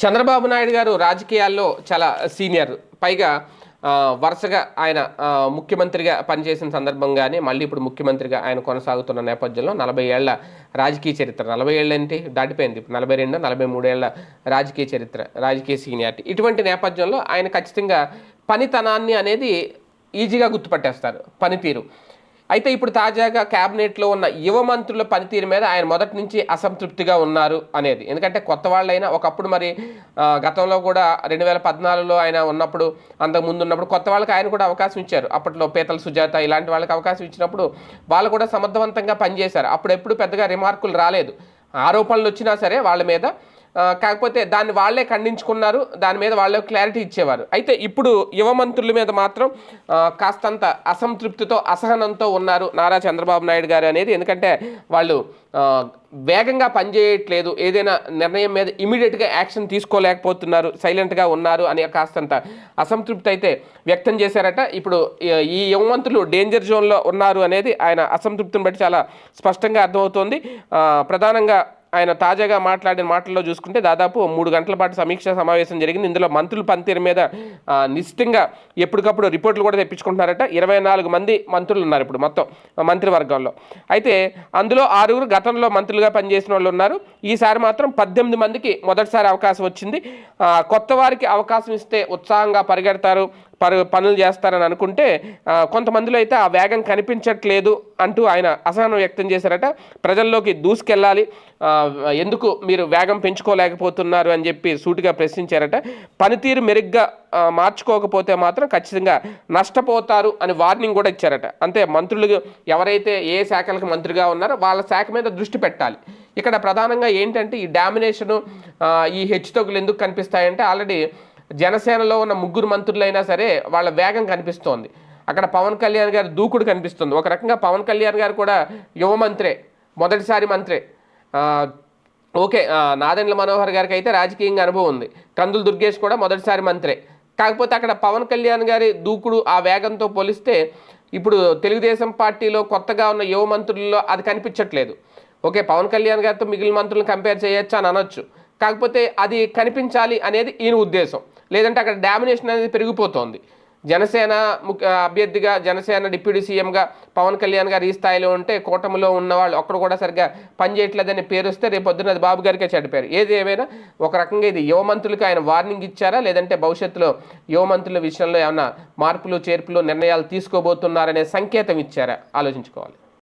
చంద్రబాబు నాయుడు గారు రాజకీయాల్లో చాలా సీనియర్. పైగా వరుసగా ఆయన ముఖ్యమంత్రిగా పనిచేసిన సందర్భంగానే మళ్ళీ ఇప్పుడు ముఖ్యమంత్రిగా ఆయన కొనసాగుతున్న నేపథ్యంలో నలభై ఏళ్ళ రాజకీయ చరిత్ర. నలభై ఏళ్ళు అంటే దాటిపోయింది. ఇప్పుడు నలభై రెండు నలభై మూడేళ్ళ రాజకీయ చరిత్ర రాజకీయ సీనియారిటీ. ఇటువంటి నేపథ్యంలో ఆయన ఖచ్చితంగా పనితనాన్ని అనేది ఈజీగా గుర్తుపట్టేస్తారు. పనితీరు. అయితే ఇప్పుడు తాజాగా క్యాబినెట్లో ఉన్న యువ మంత్రుల పనితీరు మీద ఆయన మొదటి నుంచి అసంతృప్తిగా ఉన్నారు అనేది. ఎందుకంటే కొత్త వాళ్ళైనా ఒకప్పుడు మరి గతంలో కూడా రెండు వేల పద్నాలుగులో ఆయన ఉన్నప్పుడు అంతకు ముందు ఉన్నప్పుడు కొత్త వాళ్ళకి ఆయన కూడా అవకాశం ఇచ్చారు. అప్పట్లో పీతల సుజాత ఇలాంటి వాళ్ళకి అవకాశం ఇచ్చినప్పుడు వాళ్ళు కూడా సమర్థవంతంగా పనిచేశారు. అప్పుడు ఎప్పుడు పెద్దగా రిమార్కులు రాలేదు. ఆరోపణలు వచ్చినా సరే వాళ్ళ మీద కాకపోతే దాన్ని వాళ్ళే ఖండించుకున్నారు దాని మీద వాళ్ళే క్లారిటీ ఇచ్చేవారు. అయితే ఇప్పుడు యువ మంత్రుల మీద మాత్రం కాస్తంత అసంతృప్తితో అసహనంతో ఉన్నారు నారా చంద్రబాబు నాయుడు గారు అనేది. ఎందుకంటే వాళ్ళు వేగంగా పనిచేయట్లేదు ఏదైనా నిర్ణయం మీద ఇమీడియట్గా యాక్షన్ తీసుకోలేకపోతున్నారు సైలెంట్గా ఉన్నారు అని కాస్తంత అసంతృప్తి అయితే వ్యక్తం చేశారట. ఇప్పుడు ఈ- యువమంతులు డేంజర్ జోన్లో ఉన్నారు అనేది ఆయన అసంతృప్తిని బట్టి చాలా స్పష్టంగా అర్థమవుతోంది. ప్రధానంగా ఆయన తాజాగా మాట్లాడిన మాటల్లో చూసుకుంటే దాదాపు మూడు గంటల పాటు సమీక్ష సమావేశం జరిగింది. ఇందులో మంత్రుల పనితీరు మీద నిశ్చితంగా ఎప్పటికప్పుడు రిపోర్ట్లు కూడా తెప్పించుకుంటున్నారట. ఇరవై నాలుగు మంది మంత్రులు ఉన్నారు ఇప్పుడు మొత్తం మంత్రివర్గంలో. అయితే అందులో ఆరుగురు గతంలో మంత్రులుగా పనిచేసిన వాళ్ళు ఉన్నారు. ఈసారి మాత్రం పద్దెనిమిది మందికి మొదటిసారి అవకాశం వచ్చింది. కొత్త వారికి అవకాశం ఇస్తే ఉత్సాహంగా పరిగెడతారు. పనులు చేస్తారని అనుకుంటే కొంతమందిలో అయితే ఆ వేగం కనిపించట్లేదు అంటూ ఆయన అసహనం వ్యక్తం చేశారట. ప్రజల్లోకి దూసుకెళ్ళాలి. ఎందుకు మీరు వేగం పెంచుకోలేకపోతున్నారు అని చెప్పి సూటిగా ప్రశ్నించారట. పనితీరు మెరుగ్గా మార్చుకోకపోతే మాత్రం ఖచ్చితంగా నష్టపోతారు అని వార్నింగ్ కూడా ఇచ్చారట. అంతే మంత్రులు ఎవరైతే ఏ శాఖలకు మంత్రిగా ఉన్నారో వాళ్ళ శాఖ మీద దృష్టి పెట్టాలి. ఇక్కడ ప్రధానంగా ఏంటంటే ఈ డామినేషను ఈ హెచ్చుతగ్గులు ఎందుకు కనిపిస్తాయంటే ఆల్రెడీ జనసేనలో ఉన్న ముగ్గురు మంత్రులైనా సరే వాళ్ళ వేగం కనిపిస్తోంది. అక్కడ పవన్ కళ్యాణ్ గారి దూకుడు కనిపిస్తుంది. ఒక రకంగా పవన్ కళ్యాణ్ గారు కూడా యువ మంత్రే మొదటిసారి మంత్రే. ఓకే నాదెండ్ల మనోహర్ గారికి అయితే రాజకీయంగా అనుభవం ఉంది. కందులు దుర్గేష్ కూడా మొదటిసారి మంత్రే. కాకపోతే అక్కడ పవన్ కళ్యాణ్ గారి దూకుడు ఆ వేగంతో పోలిస్తే ఇప్పుడు తెలుగుదేశం పార్టీలో కొత్తగా ఉన్న యువ మంత్రుల్లో అది కనిపించట్లేదు. ఓకే పవన్ కళ్యాణ్ గారితో మిగిలిన మంత్రులను కంపేర్ చేయొచ్చు అని అనొచ్చు. కాకపోతే అది కనిపించాలి అనేది ఈయన ఉద్దేశం. లేదంటే అక్కడ డామినేషన్ అనేది పెరిగిపోతోంది. జనసేన ముఖ్య అభ్యర్థిగా జనసేన డిప్యూటీ సీఎంగా పవన్ కళ్యాణ్ గారు ఈ స్థాయిలో ఉంటే కూటమిలో ఉన్నవాళ్ళు ఒక్కడు కూడా సరిగ్గా పనిచేయట్లేదని పేరు వస్తే రేపు పొద్దున్న అది బాబు గారికే చెడిపారు ఏది ఏమైనా ఒక రకంగా ఇది యువమంత్రులకు ఆయన వార్నింగ్ ఇచ్చారా? లేదంటే భవిష్యత్తులో యువమంత్రుల విషయంలో ఏమైనా మార్పులు చేర్పులు నిర్ణయాలు తీసుకోబోతున్నారనే సంకేతం ఇచ్చారా? ఆలోచించుకోవాలి.